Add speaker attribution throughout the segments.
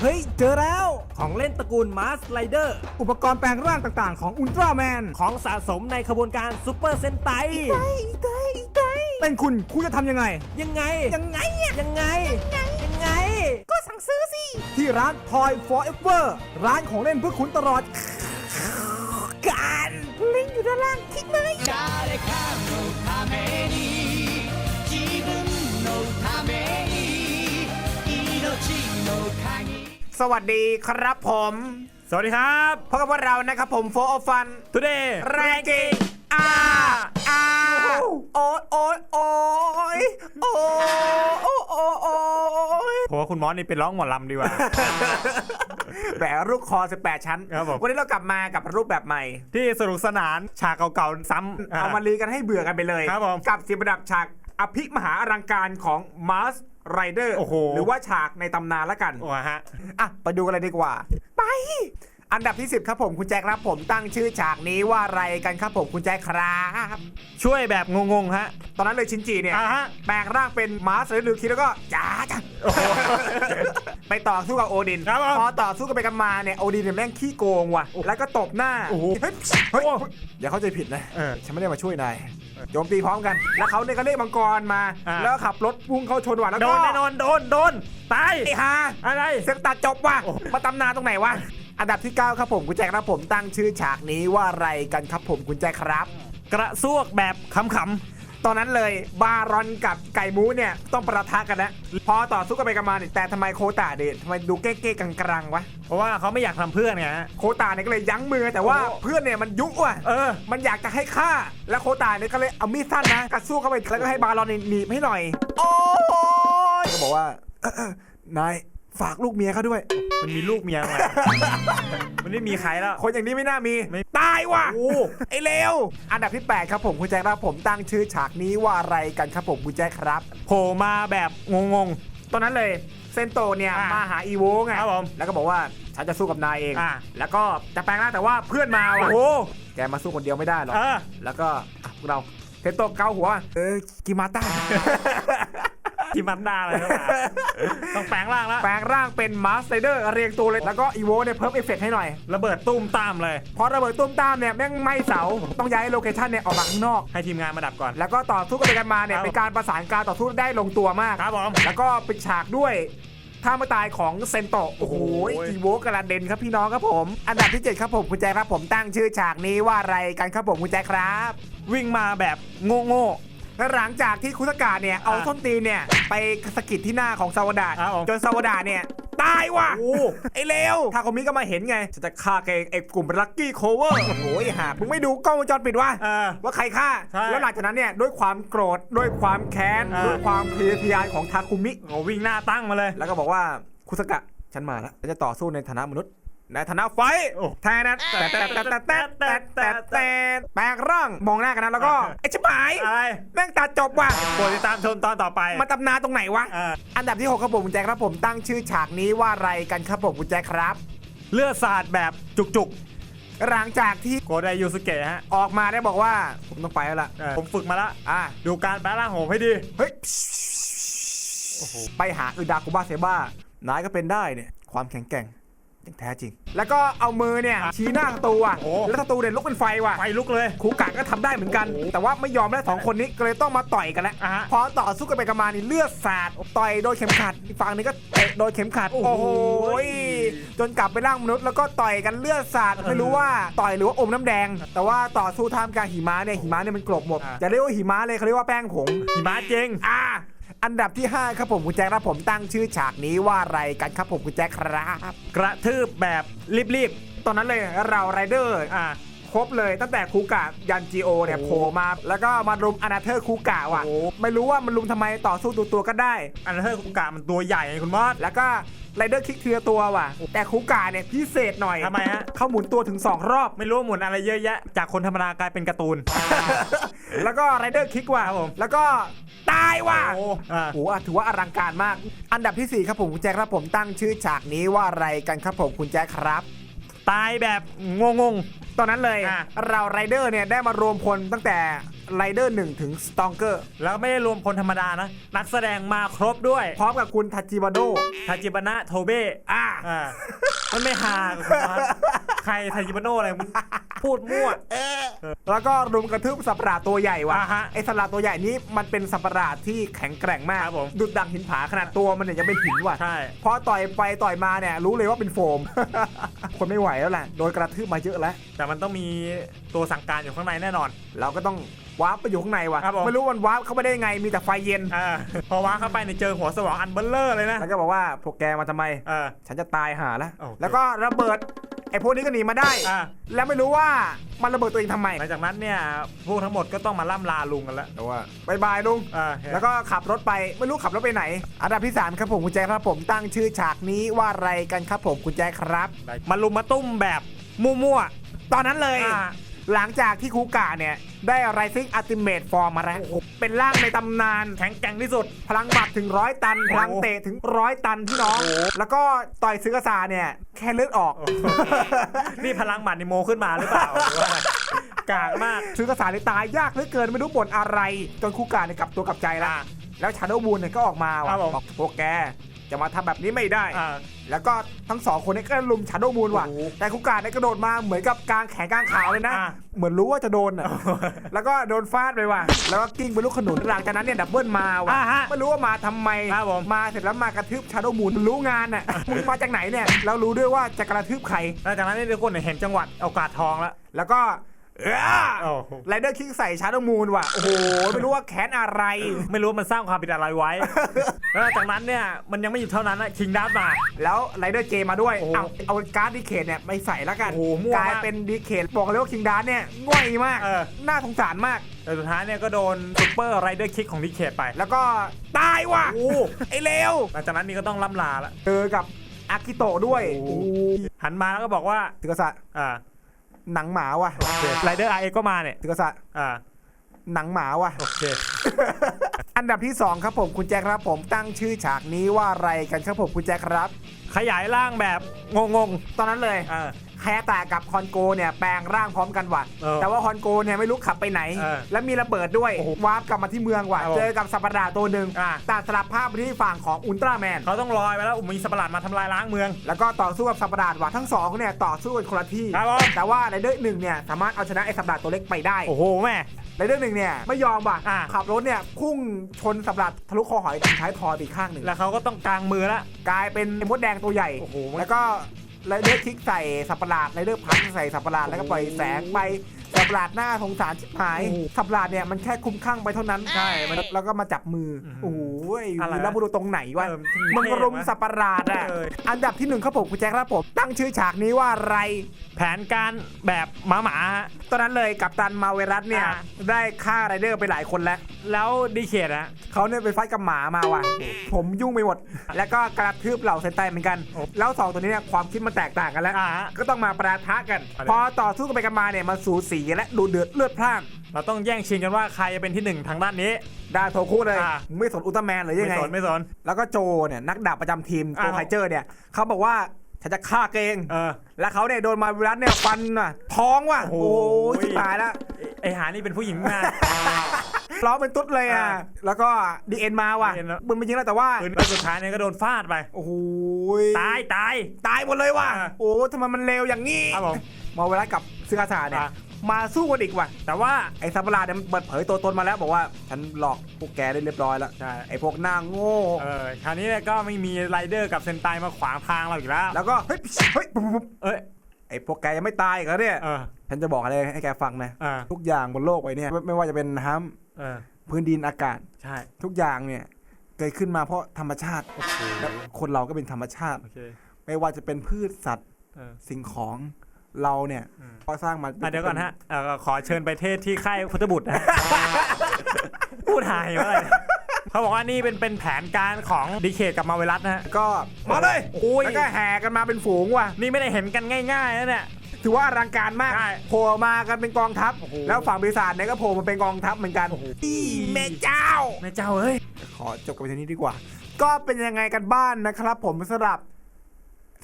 Speaker 1: เฮ้ย เจอแล้ว
Speaker 2: ของเล่นตระกูลมาสไลเดอร์
Speaker 1: อุปกรณ์แปลงร่างต่างๆ ของอุลตร้าแมน
Speaker 2: ของสะสมในขบวนการซูเปอร์เซนไต
Speaker 1: เป็นคุณ คุณจะทำยังไง
Speaker 2: ยังไง
Speaker 1: ยังไงอะ
Speaker 2: ยังไง ยังไง
Speaker 1: ก็สั่งซื้อสิ ที่ร้าน Toy Forever ร้านของเล่นเพื่อคุณตลอด การลิงก์อยู่ด้านล่าง สวัสดีครับผม
Speaker 2: สวัสดีครับ
Speaker 1: พบกับพวกเรานะครับผมโฟอฟัน
Speaker 2: Today
Speaker 1: แรงกิงอ่าอ่าโอ้ยโอ้ยโอ้ยโอ้ยโอ้ยโอ้ยโอ้ย
Speaker 2: ผมว่าคุณมอสนี่เป็นร้องหมอลำดีกว่า
Speaker 1: แบบรูปคอ 18 ชั้น
Speaker 2: ครับผม
Speaker 1: วันนี้เรากลับมากับรูปแบบใหม่
Speaker 2: ที่สนุกสนานฉากเก่าๆซ้ำ
Speaker 1: เอามารีกันให้เบื่อกันไปเลย
Speaker 2: ครับผม
Speaker 1: กับสิบระดับฉาก อภิมหาอลังการของมาสไรเดอร์
Speaker 2: โอ้โห
Speaker 1: หรือว่าฉากในตำนานละกัน
Speaker 2: โอ้ฮะ
Speaker 1: อะ ไปดูกันเลยดีกว่า ไป อันดับที่ 10 ครับผมคุณแจ็คครับผมตั้งชื่อฉากนี้ว่าอะไรกันครับผมคุณแจ็คครับ
Speaker 2: ช่วยแบบงงๆฮะ
Speaker 1: ตอนนั้นเลยชินจิเนี่ย
Speaker 2: อ่าฮะ
Speaker 1: แปลงร่างเป็นมาสไรเดอร์คิดแล้วก็จ้าจ้า
Speaker 2: โอ้โห
Speaker 1: ไปต่อสู้กับโอดิน
Speaker 2: ครับผม
Speaker 1: พอต่อสู้กันไปกันมาเนี่ยโอดินเนี่ยแม่งขี้โกงว่ะ แล้วก็ตบหน้า
Speaker 2: โอ้โห
Speaker 1: เฮ้ยเฮ้ยอย่าเข้าใจผิดนะ
Speaker 2: เออ
Speaker 1: ฉันไม่ได้มาช่วยนาย โจมตีพร้อมกัน แล้วเขาเนี่ยก็เรียกมังกรมา
Speaker 2: อ่า
Speaker 1: แล้วก็ขับรถพุ่งเข้าชนว่ะแล้ว
Speaker 2: โด
Speaker 1: ก็
Speaker 2: นแน่นอนโดนโดนตาย
Speaker 1: ไอ้ฮา
Speaker 2: อะไร
Speaker 1: เสอกตัดจบว่ะ
Speaker 2: โอ้
Speaker 1: มาตำนานตรงไหนวะอันดับที่ 9 ครับผมคุณแจ็คครับผมตั้งชื่อฉากนี้ว่าอะไรกันครับผมคุณแจ็คครับ
Speaker 2: กระซวกแบบขำ
Speaker 1: ตอนนั้นเลยบารอนกับไก่มูเนี่ยต้องประทะกันแล้วพอต่อสู้กันไปกันมาเนี่ยแต่ทำไมโคตาเดชทำไมดูเก้ๆกังๆวะ
Speaker 2: ๆเพราะว่าเขาไม่อยากทำเพื่อนไงฮะ
Speaker 1: โคตาเนี่ยก็เลยยั้งมือแต่ว่า
Speaker 2: โอ้
Speaker 1: เพื่อนเนี่ยมันยุว่ะ
Speaker 2: เออ
Speaker 1: มันอยากจะให้ฆ่า แล้วโคตาเนี่ยก็เลยเอามีดสั้นนะกระสู้เข้าไปแล้วก็ให้บารอนเนี่ยหนีบให้หน่อย โอ้ยก็บอกว่าเออเออนาย ฝากลูกเมียเขาด้วย
Speaker 2: มันมีลูกเมียไงมันไม่มีใครแล้ว
Speaker 1: คนอย่างนี้ไม่น่ามี
Speaker 2: ไม่
Speaker 1: ตายว่ะ
Speaker 2: โอ้
Speaker 1: ไอ้เลวอันดับที่ 8 ครับผมคุณแจ็คครับผมตั้งชื่อฉากนี้ว่าอะไรกันครับผมคุณแจ็คครับ
Speaker 2: โผล่มาแบบงง
Speaker 1: ตอนนั้นเลย เซนโตเนี่ย
Speaker 2: อ่าม
Speaker 1: มาหาอีโวไง
Speaker 2: ครับผม
Speaker 1: แล้วก็บอกว่าฉันจะสู้กับนายเอง
Speaker 2: อ่า
Speaker 1: แล้วก็จะแปลงร่างแต่ว่าเพื่อนมา
Speaker 2: ๆโอ้
Speaker 1: ว่ะ
Speaker 2: โห
Speaker 1: แกมาสู้คนเดียวไม่ได้หรอก
Speaker 2: เออ
Speaker 1: แล้วก็อะพวกเราเซนโตเกาหัว เออกิมาต้า
Speaker 2: ที่มันดาอะไรแล้วต้องแปลงร่างแล้ว
Speaker 1: แปลงร่างเป็นมาสไ r เดอร์เรียงตัวเลยแล้วก็อีโวเนี่ยเพิ่มเอฟเฟกต์ให้หน่อย
Speaker 2: ระเบิดตุ้มตามเลย
Speaker 1: พอระเบิดตุ้มตามเนี่ยแม่งไหม้เสาต้องย้ายโลเคชันเนี่ยออกมาข้างนอก
Speaker 2: ให้ทีมงานมาดับก่อน
Speaker 1: แล้วก็ต่อสู้กันไปกันมาเนี่ย
Speaker 2: ครับ
Speaker 1: เป็นการประสานการต่อสู้ได้ลงตัวมาก
Speaker 2: ครับผม
Speaker 1: แล้วก็เป็นฉากด้วยท่าเมื่อตายของเซนโตะโอ้โห
Speaker 2: โอ้ย
Speaker 1: อีโวกระเด็นครับพี่น้องครับผม อันดับที่ 7 ครับผมคุณแจ๊คครับผมตั้งชื่อฉากนี้ว่าอะไรกันครับผมคุณแจ๊คครับ
Speaker 2: วิ่งมาแบบโง่โง่
Speaker 1: และหลังจากที่คุสกาเนี่ยเอา
Speaker 2: อะ
Speaker 1: ส้นตีนเนี่ยไปสะกิดที่หน้าของซาวดา
Speaker 2: ครับผม
Speaker 1: จนซาวดาเนี่ยตายว่ะ
Speaker 2: โอ้
Speaker 1: ไอ้เลวทาโกมิก็มาเห็นไงฉันจะฆ่าแกเองไอ้กลุ่มลักกี้โคเวอร์โอ้ยหามึงไม่ดูกล้องวงจรปิดวะ
Speaker 2: เออ
Speaker 1: ว่าใครฆ่า
Speaker 2: ใช่
Speaker 1: แล้วหลังจากนั้นเนี่ยด้วยความโกรธด้วยความแค้น
Speaker 2: อ่า
Speaker 1: ด้วยความเพลียทะยานของทาคุมิ
Speaker 2: โอ้วิ่งหน้าตั้งมาเลย
Speaker 1: แล้วก็บอกว่าคุสกะฉันมาแล้วฉันจะต่อสู้ในฐานะมนุษย์ ในฐานะไฟท์
Speaker 2: โอ้
Speaker 1: แทนนะแต่แต่แต่แต่แต่แต่แต่แต่แปลงร่างมองหน้ากันนะแล้วก็ไอ้ชิบหาย
Speaker 2: อะไร
Speaker 1: แม่งตัดจบว่ะ
Speaker 2: โปรดติดตามชมตอนต่อไป
Speaker 1: มาตำนานตรงไหนวะ
Speaker 2: เออ
Speaker 1: อันดับที่6ครับผมคุณแจ็คครับผมตั้งชื่อฉากนี้ว่าอะไรกันครับผมคุณแจ็คครับ
Speaker 2: เลือดสาดแบบจุก
Speaker 1: หลังจากที่
Speaker 2: ๆโกไดยูสุเกะฮะ
Speaker 1: ออกมาได้บอกว่าผมต้องไปแล้วล่ะ
Speaker 2: เออผมฝึกมาแล้ว
Speaker 1: อะ
Speaker 2: ดูการแปลงร่างของผมให้ดี
Speaker 1: เฮ้ยไปหาอือดาคุบ้าเซบ้านายก็เป็นได้เนี่ย ความแข็งแกร่ง อย่างแท้จริง แล้วก็เอามือเนี่ยชี้หน้าศัตรูอะ
Speaker 2: โอ้
Speaker 1: แล้วศัตรูเนี่ยลุกเป็นไฟว่ะ
Speaker 2: ไฟลุกเลย
Speaker 1: คูกะก็ทำได้เหมือนกัน
Speaker 2: โอ้โห
Speaker 1: แต่ว่าไม่ยอมแล้วสองคนนี้ก็เลยต้องมาต่อยกันแล้ว
Speaker 2: อะฮะ
Speaker 1: พอต่อสู้กันไปกันมานี่เลือดสาดต่อยโดยเข็มขัดอีกฝั่งนึงก็เตะโดยเข็มขัด
Speaker 2: โอ้
Speaker 1: โอ้
Speaker 2: โห
Speaker 1: โหจนกลับไปร่างมนุษย์แล้วก็ต่อยกันเลือดสาดไม่รู้ว่าต่อยหรือว่าอมน้ำแดง แต่ว่าต่อสู้ท่ามกลางหิมะเนี่ยหิมะเนี่ยมันกลบหมด
Speaker 2: อะ
Speaker 1: จะเรียกว่าหิมะเลยเขาเรียกว่าแป้งผง
Speaker 2: หิมะจริง
Speaker 1: อ่า อันดับที่ 5 ครับผมคุณแจ็คครับผมตั้งชื่อฉากนี้ว่าอะไรกันครับผมคุณแจ็คครับ
Speaker 2: กระทืบแบบรีบๆ
Speaker 1: ตอนนั้นเลยเราไรเดอร์
Speaker 2: อะ
Speaker 1: ครบเลยตั้งแต่คูกะยันจีโอเนี่ย
Speaker 2: โอ้
Speaker 1: โผล่มา แล้วก็มารุมอนาเธอร์คูกะว่ะ
Speaker 2: โอ้
Speaker 1: ไม่รู้ว่ามันรุมทำไมต่อสู้ตัวตัวๆก็ได้
Speaker 2: อันนั้นเธอคุกะมันตัวใหญ่ไงคุณมอส
Speaker 1: แล้วก็ไรเดอร์คิกเทือตัวว่ะ แต่คูกะเนี่ยพิเศษหน่อย
Speaker 2: ทำไมฮะ
Speaker 1: เขาหมุนตัวถึง 2 รอบ
Speaker 2: ไม่รู้ว่าหมุนอะไรเยอะแยะ จากคนธรรมดากลายเป็นการ์ตูน
Speaker 1: แล้วก็ไรเดอร์คิกว่ะ
Speaker 2: ครับผม
Speaker 1: แล้วก็ตายว่ะ
Speaker 2: โอ้อะ
Speaker 1: โอ้โหอะถือว่าอลังการมาก อันดับทีสี่ 4 ครับผมคุณแจ็คครับผมตั้งชื่อฉากนี้ว่าอะไรกันครับผมคุณแจ็คครับ
Speaker 2: ตายแบบงง
Speaker 1: ตอนนั้นเลย
Speaker 2: อะ
Speaker 1: เราไรเดอร์เนี่ยได้มารวมพลตั้งแต่ไรเดอร์หนึ่งถึงสตองเกอร์
Speaker 2: แล้วไม่ได้รวมคนธรรมดานะ นักแสดงมาครบด้วย
Speaker 1: พร้อมกับคุณทัจิบาโด
Speaker 2: ทาจิบานะโทเบ้
Speaker 1: อ่า
Speaker 2: อ่ามันไม่ฮากับคุณบอสใครทาจิบาโนะอะไรมึง พูดมั่ว
Speaker 1: แล้วก็รุมกระทืบสัตว์ประหลาดตัวใหญ่ว่ะ
Speaker 2: อ่าฮะ
Speaker 1: ไอสัตว์ประหลาดตัวใหญ่นี้มันเป็นสัตว์ประหลาดที่แข็งแกร่งมาก
Speaker 2: ครับผม
Speaker 1: ดุดดังหินผาขนาดตัวมันเนี่ยยังเป็นหินว่ะ
Speaker 2: ใช่
Speaker 1: พอต่อยไปต่อยมาเนี่ยรู้เลยว่าเป็นโฟม คนไม่ไหวแล้วแหละโดนกระทืบมาเยอะแล้ว
Speaker 2: แต่มันต้องมีตัวสั่งการอยู่ข้างในแน่นอน
Speaker 1: เราก็ต้องวาร์ปไปอยู่ข้างในว่ะ
Speaker 2: ครับผม
Speaker 1: ไม่รู้มันวาร์ปเข้าไปได้ยังไงมีแต่ไฟเย็น
Speaker 2: เออพอว้างเข้าไปในยเจอหัวสมองอันเบลเลอร์เลยนะ
Speaker 1: แล้วก็บอกว่าพวกแกมาทำไม
Speaker 2: เออ
Speaker 1: ฉันจะตายหาแล้ว
Speaker 2: โอเค
Speaker 1: แล้วก็ระเบิด ไอ้พวกนี้ก็หนีมาได้
Speaker 2: อ่า
Speaker 1: แล้วไม่รู้ว่ามันระเบิดตัวเองทำไม
Speaker 2: หลังจากนั้นเนี่ยพวกทั้งหมดก็ต้องมาล่ำลาลุงกันแล้ว
Speaker 1: แต่ว่าบายบายลุง
Speaker 2: อ่า
Speaker 1: แล้วก็ขับรถไปไม่รู้ขับรถไปไหน อันดับที่สามครับผมคุณแจ๊คครับผมตั้งชื่อฉากนี้ว่าอะไรกันครับผมคุณแจ๊คครับ
Speaker 2: มาลุมมาตุ้มแบบมั่ว
Speaker 1: ตอนนั้นเลย
Speaker 2: ๆอ่า
Speaker 1: หลังจากที่คูกะเนี่ย ได้ไรซิ่งอัติเมตฟอร์มมาแล้ว เป็นร่างในตำนาน
Speaker 2: แข็งแกร่งที่สุด
Speaker 1: พลังบัตรถึงร้อยตัน พลังเตะถึงร้อยตันพี่น้อง แล้วก็ต่อยซึกษาเนี่ย แค่เลือดออก
Speaker 2: นี่พลังหมัดนิโมขึ้นมาหรือเปล่าหรือว่ากากมาก
Speaker 1: ซึกษาเนี่ยตายยากเหลือเกินไม่รู้บ่นอะไร จนคูกะเนี่ยกลับตัวกลับใจแล้ว
Speaker 2: อ่า
Speaker 1: แล้วชาโดว์บูนเนี่ยก็ออกมา
Speaker 2: ครั
Speaker 1: ว่ะ
Speaker 2: บผม
Speaker 1: บอกพวกแกจะมาทำแบบนี้ไม่ได้
Speaker 2: อ่า
Speaker 1: แล้วก็ ทั้งสองคนนี้ก็ลุมชาโดว์มูนว่ะ
Speaker 2: โอ้โห
Speaker 1: แต่คุกาเนี่ยกระโดดมาเหมือนกับกลางแขนกลางขาเลยนะ
Speaker 2: อ่า
Speaker 1: เหมือนรู้ว่าจะโดนอะ แล้วก็โดนฟาดไปว่ะ แล้วก็กิ้งไปลูกขนุนหลังจากนั้นเนี่ยดับเบิลมาว่ะ
Speaker 2: อ่าฮะ
Speaker 1: ไม่รู้ว่ามาทำไม
Speaker 2: ครับผม
Speaker 1: มาเสร็จแล้วมากระทืบชาโดว์มูนรู้งานอะ มึงมาจากไหนเนี่ยแล้วรู้ด้วยว่าจะกระทืบใคร
Speaker 2: หลังจากนั้นเนี่ยทุกคนเห็นจังหวัดโอกาสทองแล้ว
Speaker 1: แล้วก็เออ
Speaker 2: โอ้โห
Speaker 1: ไรเดอร์คิกใส่ชาโดว์มูนว่ะ โอ้โห ไม่รู้ว่าแค้นอะไร
Speaker 2: ไม่รู้ว่ามันสร้างความผิดอะไรไว้ แล้วหลังจากนั้นเนี่ย มันยังไม่หยุดเท่านั้นนะคิงดับมา
Speaker 1: แล้วไรเดอร์เจมาด้วย
Speaker 2: โอ้โห
Speaker 1: เอาเอาการ์ดดีเคทเนี่ยไปใส่แล้วกัน
Speaker 2: โอ้โหมั่ว
Speaker 1: กลาย
Speaker 2: มาก
Speaker 1: เป็นดีเคทบอกเลยว่าคิงดาร์เนี่ยง่อยมาก
Speaker 2: เออ
Speaker 1: น่าสงสารมาก
Speaker 2: แต่สุดท้ายเนี่ยก็โดนซุปเปอร์ไรเดอร์คิกของดิเคทไป
Speaker 1: แล้วก็ตายว่ะ
Speaker 2: โอ้
Speaker 1: ไอ้เลว
Speaker 2: หลังจากนั้นนี่ก็ต้องล่ำลาแล้ว
Speaker 1: เจอกับอากิโตะด้วย
Speaker 2: โอ้โหหันมาแล้วก็บอกว่า
Speaker 1: ตึกษะ
Speaker 2: อ่า
Speaker 1: หนังหมาว่ะ
Speaker 2: ไรเดอร์ไอก็มาเนี่ย
Speaker 1: ตึกษะ
Speaker 2: อ่า
Speaker 1: หนังหมาว่ะ
Speaker 2: โอเค
Speaker 1: อันดับที่ 2 ครับผมคุณแจ็คครับผมตั้งชื่อฉากนี้ว่าอะไรกันครับผมคุณแจ็คครับ
Speaker 2: ขยายร่างแบบงง
Speaker 1: ตอนนั้นเลย
Speaker 2: ๆอ่า
Speaker 1: แคตากับคอนโกเนี่ยแปลงร่างพร้อมกันว่ะ
Speaker 2: เออ
Speaker 1: แต่ว่าคอนโกเนี่ยไม่รู้ขับไปไหน
Speaker 2: เออ
Speaker 1: แล้วมีระเบิดด้วย
Speaker 2: โอ้โห
Speaker 1: วาร์ปกลับมาที่เมืองว่ะ
Speaker 2: ครับผม
Speaker 1: เจอกับสัตว์ประหลาดตัวหนึ่ง
Speaker 2: อ่า
Speaker 1: ตัดสลับภาพไปที่ฝั่งของอุลตร้าแมน
Speaker 2: เขาต้องลอยไปแล้วมีสัตว์ประหลาดมาทำลายล้างเมือง
Speaker 1: แล้วก็ต่อสู้กับสัตว์ประหลาดว่ะทั้งสองเนี่ยต่อสู้กันคนละที่
Speaker 2: ครับผม
Speaker 1: แต่ว่าไรเดอร์หนึ่งเนี่ยสามารถเอาชนะไอ้สัตว์ประหลาดตัวเล็กไปได้
Speaker 2: โอ้โหแม่
Speaker 1: ไรเดอร์หนึ่งเนี่ยไม่ยอมว่ะ
Speaker 2: อ่า
Speaker 1: ขับรถเนี่ยพุ่งชนสัตว์ประหลาดทะลุคอหอยท้ายทอยไปอีกข้างหนึ่ง
Speaker 2: แล้วเขาก็ต้องกางมือแล้ว
Speaker 1: กลายเป็นไอ้มดแดงตัวใหญ่
Speaker 2: โอ้โห
Speaker 1: แล้วก็ ไรเดอร์คลิกใส่สับประหลาดไรเดอร์พันใส่สับประหลาดแล้วก็ปล่อยแสงไป สัตว์ประหลาดหน้าสงสารชิบหาย
Speaker 2: โอ้โห
Speaker 1: สัตว์ประหลาดเนี่ยมันแค่คุ้มข้างไปเท่านั้น
Speaker 2: ใช่มัน
Speaker 1: แล้วก็มาจับมืออ
Speaker 2: ม
Speaker 1: โอ้โห
Speaker 2: อะไร
Speaker 1: วีรบุรุษตรงไหนวะ
Speaker 2: เออ
Speaker 1: มึง
Speaker 2: เท่
Speaker 1: รุม
Speaker 2: วะ
Speaker 1: สัตว์ประหลาดอะ
Speaker 2: เออ
Speaker 1: อันดับที่หนึ่งครับผมคุณแจ็คครับผมตั้งชื่อฉากนี้ว่าอะไร
Speaker 2: แผนการแบบหมาหมาๆฮะ
Speaker 1: ตอนนั้นเลยกัปตันมาเวรัสเนี่ย
Speaker 2: อ่า
Speaker 1: ได้ฆ่าไรเดอร์ไปหลายคนแล้ว
Speaker 2: แล้วดีเคทอะ
Speaker 1: เขาเนี่ยไปไฟท์กับหมามาว่ะ ผมยุ่งไปหมด แล้วก็กระทืบเหล่าเซนไตเหมือนกัน
Speaker 2: โอ้
Speaker 1: แล้วสองตัวนี้เนี่ยความคิดมันแตกต่างกันแล้ว
Speaker 2: อ่าฮะ
Speaker 1: ก็ต้องมาประทะกัน
Speaker 2: อะไร
Speaker 1: พอต่อสู้กันไปกันมาเนี่ยมันสูสีและดูเดือดเลือดพล่าน
Speaker 2: เราต้องแย่งชิงกันว่าใครจะเป็นที่หนึ่งทางด้านนี้
Speaker 1: ดาโทคุเลย
Speaker 2: อ่า
Speaker 1: ไม่สนอุลตร้าแมนหรือยังไง
Speaker 2: ไม่สนไม่สน
Speaker 1: แล้วก็โจเนี่ยนักดาบประจำทีมโจ
Speaker 2: อ่า
Speaker 1: ไคเจอร์เนี่ยเขาบอกว่าฉันจะฆ่าเกง
Speaker 2: เออ
Speaker 1: แล้วเขาเนี่ยโดนมาวิรัสเนี่ยฟันน่ะท้องว่ะ
Speaker 2: โอ้
Speaker 1: โอ้
Speaker 2: โห
Speaker 1: โหชิบหายแล้ว
Speaker 2: ไอหานี่เป็นผู้หญิงนะ
Speaker 1: ล้อเป็นตุ๊ดเลยอะ
Speaker 2: อ่า
Speaker 1: แล้วก็ดีเอ็นมาว่ะ
Speaker 2: DN แล้ว
Speaker 1: มันไปยิงแล้วแต่ว่า
Speaker 2: ปืนแล้วสุดท้ายเนี่ยก็โดนฟาดไป
Speaker 1: โอ้โห
Speaker 2: ตายตาย
Speaker 1: ตายหมดเลยว่ะ
Speaker 2: อ่า
Speaker 1: โอ้ทำไมมันเร็วอย่างงี้
Speaker 2: ครับผม
Speaker 1: มาเวลากับซึกาซาเนี่ย
Speaker 2: อะ
Speaker 1: มาสู้กันอีกว่ะ
Speaker 2: แต่ว่า
Speaker 1: ไอ้สัตว์ประหลาดเนี่ยมันเปิดเผยตัวตนมาแล้วบอกว่าฉันหลอกพวกแกได้เรียบร้อยแล้ว
Speaker 2: ใช่
Speaker 1: ไอ้พวกหน้าโง่
Speaker 2: เออคราวนี้เนี่ยก็ไม่มีไรเดอร์กับเซนไตมาขวางทางเราอีกแล้ว
Speaker 1: แล้วก็เฮ้ยเฮ้ยปุ๊บปุ๊บ
Speaker 2: เอ้ย
Speaker 1: ไอ้พวกแกยังไม่ตายอีกเหรอเนี่ย
Speaker 2: เออ
Speaker 1: ฉันจะบอกอะไรให้แกฟังนะ
Speaker 2: เออ
Speaker 1: ทุกอย่างบนโลกใบเนี้ไม่ไม่ว่าจะเป็นน้
Speaker 2: เออำ
Speaker 1: พื้นดินอากาศ
Speaker 2: ใช่
Speaker 1: ทุกอย่างเนี่ยเกิดขึ้นมาเพราะธรรมชาติและคนเราก็เป็นธรรมชาติ
Speaker 2: โอเค
Speaker 1: ไม่ว่าจะเป็นพืชสัตว์
Speaker 2: เออ
Speaker 1: สิ่งของ เราเนี่ย
Speaker 2: อืม
Speaker 1: ก็สร้างมา
Speaker 2: อะเดี๋ยวก่อนฮะเออขอเชิญไปเทศที่ค่ายพุทธบุตรนะ พูดหายว่าอะไรเขาบอกว่านี่เป็นเป็นแผนการของดีเคทกับมาเวลัสนะฮะ
Speaker 1: ก็มาเลย
Speaker 2: โอ้ย
Speaker 1: แล้วก็แห่กันมาเป็นฝูงว่ะ
Speaker 2: นี่ไม่ได้เห็นกันง่ายๆนะเนี่ย
Speaker 1: ถือว่าอลังการมาก
Speaker 2: ใช่
Speaker 1: โผล่มากันเป็นกองทัพ
Speaker 2: โอ้โห
Speaker 1: แล้วฝั่งบริษัทเนี่ยก็โผล่มาเป็นกองทัพเหมือนกัน
Speaker 2: โอ้โห
Speaker 1: อีแม่เจ้า
Speaker 2: แม่เจ้าเอ้ย
Speaker 1: ขอจบกันไปทีนี้ดีกว่า ก็เป็นยังไงกันบ้านนะครับผมสำหรับ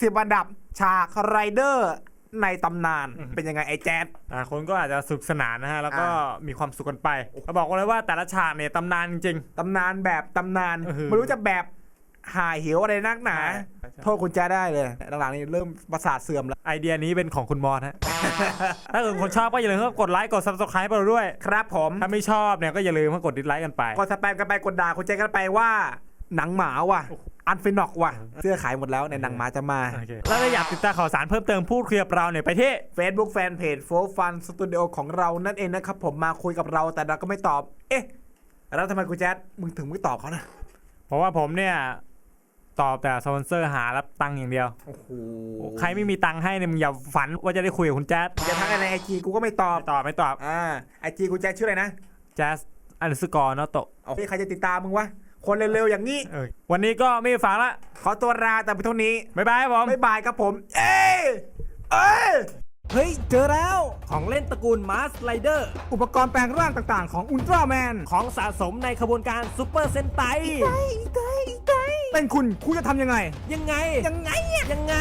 Speaker 1: สิบอันดับฉากไรเดอร์ ในตำนานเป็นยังไงไอ้แจ๊ด
Speaker 2: อ่าคนก็อาจจะสนุกสนานนะฮะ แล้วก็
Speaker 1: อ่
Speaker 2: มีความสุขกันไปเขาบอกเลยว่าแต่ละฉากเนี่ยตำนานจริง
Speaker 1: ตำนานแบบตำนาน
Speaker 2: เออ
Speaker 1: ไม่รู้จะแบบหาเหวอะไรนักหนา
Speaker 2: ใช่ใช่
Speaker 1: โทษคุณแจ๊ดได้เลยหลังๆนี้เริ่มประสาทเสื่อมแล้ว
Speaker 2: ไอเดียนี้เป็นของคุณมอสฮะถ้าเกิดคนชอบก็อย่าลืมกดไลค์กด subscribe ไปเราด้วย
Speaker 1: ครับผม
Speaker 2: ถ้าไม่ชอบเนี่ยก็อย่าลืมกดดิสไลค์กันไป
Speaker 1: กดสแปมกันไปกดด่าคุณแจ๊ดกันไปว่า หนังหมาว่ะ อันฟินอกว่ะ เสื้อขายหมดแล้วในยหนังหมาจะมา
Speaker 2: โอเคแล้วถ้าอยากติดตามข่าวสารเพิ่มเติมพูดคุยกับเราเนี่ยไปที่
Speaker 1: Facebook Fanpage โฟฟันสตูดิโอของเรานั่นเองนะครับ ผมมาคุยกับเราแต่เราก็ไม่ตอบ เอ๊ะ แล้วทำไมคุณแจ๊ดมึงถึงไม่ตอบเขานะ
Speaker 2: เพราะว่าผมเนี่ย ตอบแต่สปอนเซอร์หารับตังค์อย่างเดียว
Speaker 1: โอ้โห
Speaker 2: ใครไม่มีตังค์ให้เนี่ยมึงอย่าฝันว่าจะได้คุยกับคุณแจ๊ส
Speaker 1: จะทักอะไรไอจีกูก็ไม่ตอบ
Speaker 2: ไม่ตอบไม่ตอบ
Speaker 1: อ่าไอจีกูแจ๊ดชื่ออะไรนะ
Speaker 2: แจ๊สอันสกอร์นอโตะ
Speaker 1: เอาใครจะติดตามมึงวะ คนเร็วๆอย่างนี้
Speaker 2: เออวันนี้ก็ไม่ฝากละ
Speaker 1: ขอตัวลาแต่เพียงเท่านี้
Speaker 2: บ๊ายบายครับผม
Speaker 1: บ๊ายบายครับผม เอ้ยเอ้ย เฮ้ย เจอแล้ว
Speaker 3: ของเล่นตระกูลมาสไลเดอร์
Speaker 1: อุปกรณ์แปลงร่างต่างๆ ของอุลตร้าแมน
Speaker 3: ของสะสมในขบวนการซูเปอร์เซนไต
Speaker 1: เป็นคุณคุณจะทำยังไง
Speaker 3: ยังไง
Speaker 1: ยังไงอะ
Speaker 3: ยังไง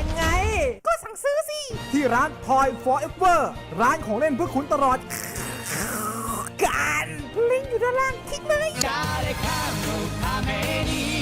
Speaker 3: ยังไง
Speaker 1: ก็สั่งซื้อสิ ที่ร้าน Toy Forever ร้านของเล่นเพื่อคุณตลอด การลิ